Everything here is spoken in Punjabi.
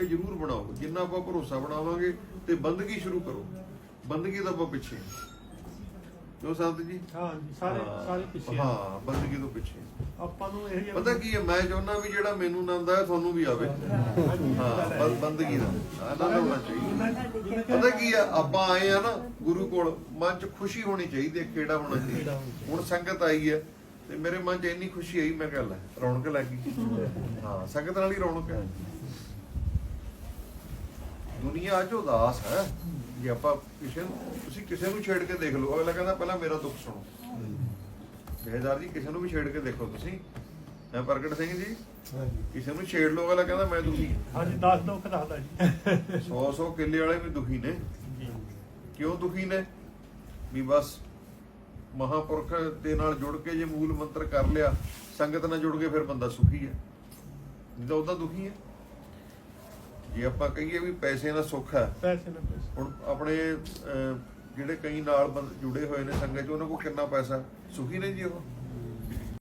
ਇਹ ਜ਼ਰੂਰ ਬਣਾਓ। ਜਿੰਨਾ ਆਪਾਂ ਭਰੋਸਾ ਬਣਾਵਾਂਗੇ ਤੇ ਬੰਦਗੀ ਸ਼ੁਰੂ ਕਰੋ। ਬੰਦਗੀ ਦਾ ਆਪਾਂ ਪਿੱਛੇ ਹਾਂ। ਜੀ? ਹਾਂ ਜੀ ਸਾਰੇ ਹਾਂ, ਸਾਰੇ ਪਿੱਛੇ ਆ। ਹਾਂ ਬੰਦਗੀ ਤੋਂ ਪਿੱਛੇ ਆਪਾਂ ਨੂੰ ਇਹ ਪਤਾ ਕੀ ਹੈ ਮੈਂ ਚਾਹੁੰਦਾ ਵੀ ਜਿਹੜਾ ਮੈਨੂੰ ਆਨੰਦ ਆਇਆ ਤੁਹਾਨੂੰ ਵੀ ਆਵੇ। ਹਾਂ ਬੰਦਗੀ ਦਾ ਆਨੰਦ ਹੋਣਾ ਚਾਹੀਦਾ। ਪਤਾ ਕੀ ਆ ਆਪਾਂ ਆਏ ਆ ਨਾ ਗੁਰੂ ਕੋਲ ਮਨ 'ਚ ਖੁਸ਼ੀ ਹੋਣੀ ਚਾਹੀਦੀ ਹੈ ਕਿਹੜਾ ਹੋਣਾ ਚਾਹੀਦਾ। ਹੁਣ ਸੰਗਤ ਆਈ ਹੈ ਤੇ ਮੇਰੇ ਮਨ 'ਚ ਇੰਨੀ ਖੁਸ਼ੀ ਆਈ ਮੈਂ ਕਿਹਾ ਲੈ ਰੌਣਕ ਲੱਗ ਹਾਂ ਸੰਗਤ ਨਾਲ ਹੀ ਰੌਣਕ ਹੈ ਦੁਨੀਆ ਅੱਜ ਉਦਾਸ ਹੈ। ਜੇ ਆਪਾਂ ਕਿਸੇ ਨੂੰ ਤੁਸੀਂ ਕਿਸੇ ਨੂੰ ਛੇੜ ਕੇ ਦੇਖ ਲਓ। ਅਗਲਾ ਕਹਿੰਦਾ ਪਹਿਲਾਂ ਮੇਰਾ ਦੁੱਖ ਸੁਣੋ। ਜਹੇਦਾਰ ਜੀ ਕਿਸੇ ਨੂੰ ਵੀ ਛੇੜ ਕੇ ਦੇਖੋ ਤੁਸੀਂ। ਮੈਂ ਪ੍ਰਗਟ ਸਿੰਘ ਜੀ ਕਿਸੇ ਨੂੰ ਛੇੜ ਲਓ ਅਗਲਾ ਕਹਿੰਦਾ ਮੈਂ ਦੁਖੀ ਹਾਂ। ਜੀ 10 ਦੁੱਖ ਦੱਸਦਾ ਜੀ। 100 100 ਕਿੱਲੇ ਵਾਲੇ ਵੀ ਦੁਖੀ ਨੇ। ਕਿਉਂ ਦੁਖੀ ਨੇ? ਵੀ ਬਸ ਮਹਾਪੁਰਖ ਦੇ ਨਾਲ ਜੁੜ ਕੇ ਜੇ ਮੂਲ ਮੰਤਰ ਕਰ ਲਿਆ ਸੰਗਤ ਨਾਲ ਜੁੜ ਕੇ ਫਿਰ ਬੰਦਾ ਸੁਖੀ ਹੈ। ਨਹੀਂ ਤਾਂ ਉਹਦਾ ਦੁਖੀ ਹੈ। ਜੇ ਆਪਾਂ ਕਹੀਏ ਵੀ ਪੈਸੇ ਨਾਲ ਸੁੱਖ ਹੈ ਪੈਸੇ ਨਾ ਪੈਸੇ। ਹੁਣ ਆਪਣੇ ਅਹ, ਜਿਹੜੇ ਕਈ ਨਾਲ ਬੰਦ- ਜੁੜੇ ਹੋਏ ਨੇ ਸੰਗਤ ਚ ਉਹਨਾਂ ਕੋਲ ਕਿੰਨਾ ਪੈਸਾ? ਸੁਖੀ ਨੇ ਜੀ ਉਹ?